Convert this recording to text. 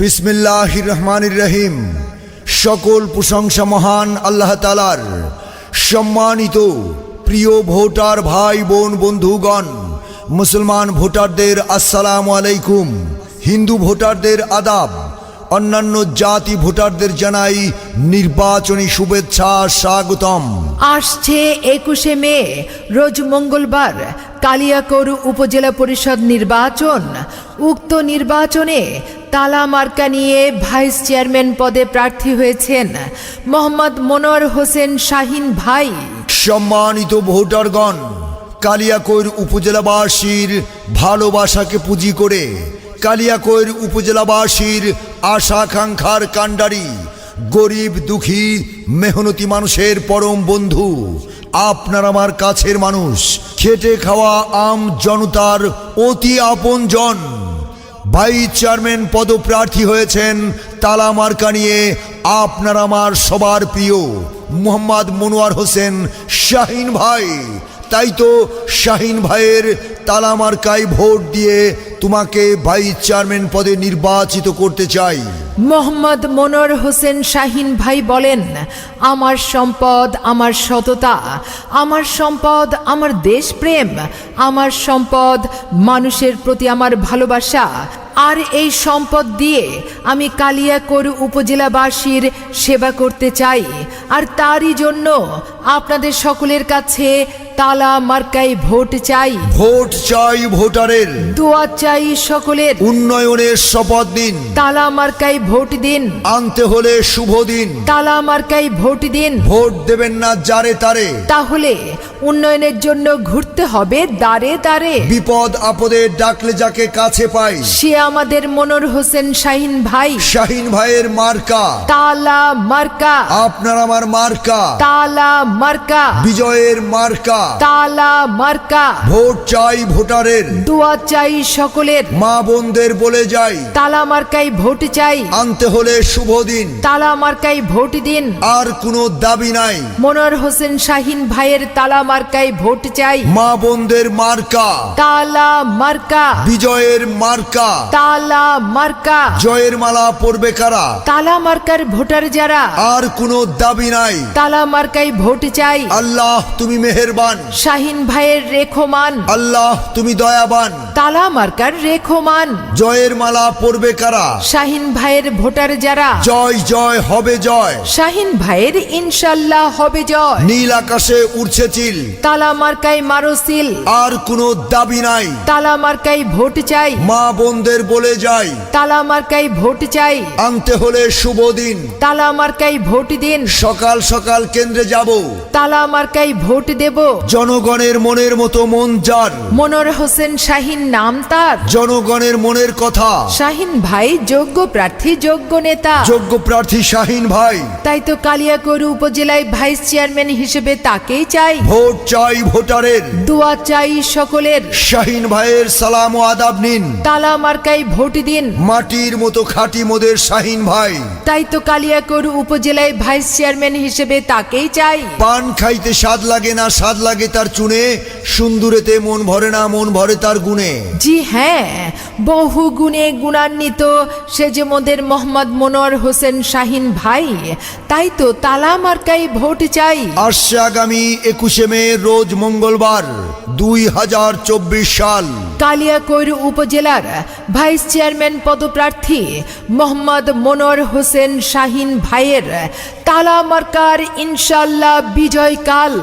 বিসমিল্লাহ রহমানির রহিম সকল প্রশংসা মহান আল্লাহ তালার সম্মানিত প্রিয় ভোটার ভাই, বোন, বন্ধুগণ, মুসলমান ভোটারদের আসসালামু আলাইকুম। হিন্দু ভোটারদের আদাব, অন্যান্য জাতি ভোটারদের জানাই নির্বাচনী শুভেচ্ছা, স্বাগতম। আসছে একুশে মে, রোজ মঙ্গলবার, কালিয়াকোর উপজেলা পরিষদ নির্বাচন। উক্ত নির্বাচনে তালা মার্কা নিয়ে ভাইস চেয়ারম্যান পদে প্রার্থী হয়েছেন মোহাম্মদ মনোয়ার হোসেন শাহিন ভাই। সম্মানিত ভোটারগণ, কালিয়াকৈর উপজেলাবাসীর ভালোবাসাকে পুঁজি করে কালিয়াকৈর উপজেলাবাসীর আশাকাঙ্ক্ষার কাণ্ডারি, গরিব, দুঃখী, মেহনতি মানুষের পরম বন্ধু, আপনার আমার কাছের মানুষ, খেটে খাওয়া আম জনতার অতি আপনজন। ভাইস চেয়ারম্যান পদপ্রার্থী হয়েছেন তালা মার্কা নিয়ে আপনার আমার সবার প্রিয় মোহাম্মদ মনোয়ার হোসেন শাহিন ভাই। তাই তো শাহিন ভাইয়ের তালা মার্কায় ভোট দিয়ে তোমাকে ভাইস চেয়ারম্যান পদে নির্বাচিত করতে চাই। মোহাম্মদ মনোয়ার হোসেন শাহিন ভাই বলেন, আমার সম্পদ, আমার সততা, আমার সম্পদ, আমার দেশপ্রেম, আমার সম্পদ, মানুষের প্রতি আমার ভালোবাসা আর এই সম্পদ দিয়ে আমি কালিয়াকোর উপজেলাবাসীর সেবা করতে চাই। আর তারই জন্য আপনাদের সকলের কাছে তালা মার্কাই ভোট চাই। ভোট চাই ভোটারের। দোয়া চাই সকলের। উন্নয়নের শপথ দিন। তালা মার্কাই ভোট দিন। আনতে হলে শুভ দিন। তালা মার্কাই ভোট দিন। ভোট দেবেন না যারে তারে। তাহলে উন্নয়নের জন্য ঘুরতে হবে দাঁড়ে দাঁড়ে বিপদ আপদে ডাকলে যাকে কাছে পাই। সে আমাদের মনোর হোসেন শাহিন ভাই। শাহিন ভাইয়ের মার্কা। তালা মার্কা। আপনার আমার মার্কা। তালা মার্কা। বিজয়ের মার্কা। তালা মার্কা। ভোট চাই ভোটারের। দোয়া চাই সকলের। মা বোনদের বলে যাই। তালা মার্কাই ভোট চাই। আনতে হলে শুভ দিন। তালা মার্কাই ভোট দিন। আর কোনো দাবি নাই। মনোয়ার হোসেন শাহিন ভাইয়ের তালা মার্কাই ভোট চাই। মা বোনদের মার্কা। তালা মার্কা। বিজয়ের মার্কা। তালা মার্কা। জয়ের মালা পড়বে কারা? তালা মার্কার ভোটার যারা। আর কোনো দাবি নাই। তালা মার্কাই ভোট চাই। আল্লাহ তুমি মেহেরবান। শাহিন ভাইয়ের রেখমান। আল্লাহ তুমি দয়াবান। তালা মার্কার রেখমান। জয়ের মালা পড়বে কারা? শাহিন ভাইয়ের ভোটার যারা। জয় জয় হবে জয়। শাহিন ভাইয়ের ইনশাল্লাহ হবে জয়। নীল আকাশে উড়ছে চিল। তালা মার্কাই মারসিল আর কোনো দাবি নাই। তালা মার্কাই ভোট চাই। মা বোনদের বলে যাই। তালা মার্কাই ভোট চাই। আনতে হলে শুভ দিন। তালা মার্কাই ভোট দিন। সকাল সকাল কেন্দ্রে যাব। তালা মার্কাই ভোট দেব। জনগণের মনের মতো মন যার। মনোর হোসেন শাহিন নাম তার। জনগণের মনের কথা। শাহিন ভাই যোগ্য প্রার্থী যোগ্য নেতা। যোগ্য প্রার্থী শাহিন ভাই। তাই তো কালিয়াকৈর উপজেলায় ভাইস চেয়ারম্যান হিসেবে তাকেই চাই। ভোট চাই ভোটারের। দোয়া চাই সকলের। শাহিন ভাইয়ের সালাম ও আদাব নিন। তালা মার্কাই ভোট দিন। মাটির মতো খাঁটি মোদের শাহিন ভাই। তাই তো কালিয়াকৈর উপজেলায় ভাইস চেয়ারম্যান হিসেবে তাকেই চাই। পান খাইতে স্বাদ লাগে না স্বাদ লাগে তার চুনে সুন্দরেতে মন ভরে না মন ভরে তার গুণে। জি হ্যাঁ বহু গুণে গুণান্বিত সে যে মোদের মোহাম্মদ মনোয়ার হোসেন শাহিন ভাই তাই তো তালা মার্কাই ভোট চাই। আসছে আগামী একুশে মে রোজ মঙ্গলবার দুই হাজার চব্বিশ সাল। কালিয়াকৈর উপজেলার ভাইস চেয়ারম্যান পদপ্রার্থী মোহাম্মদ মনোয়ার হোসেন শাহিন ভাইয়ের তালা মার্কার ইনশাল্লাহ বিজয়কাল।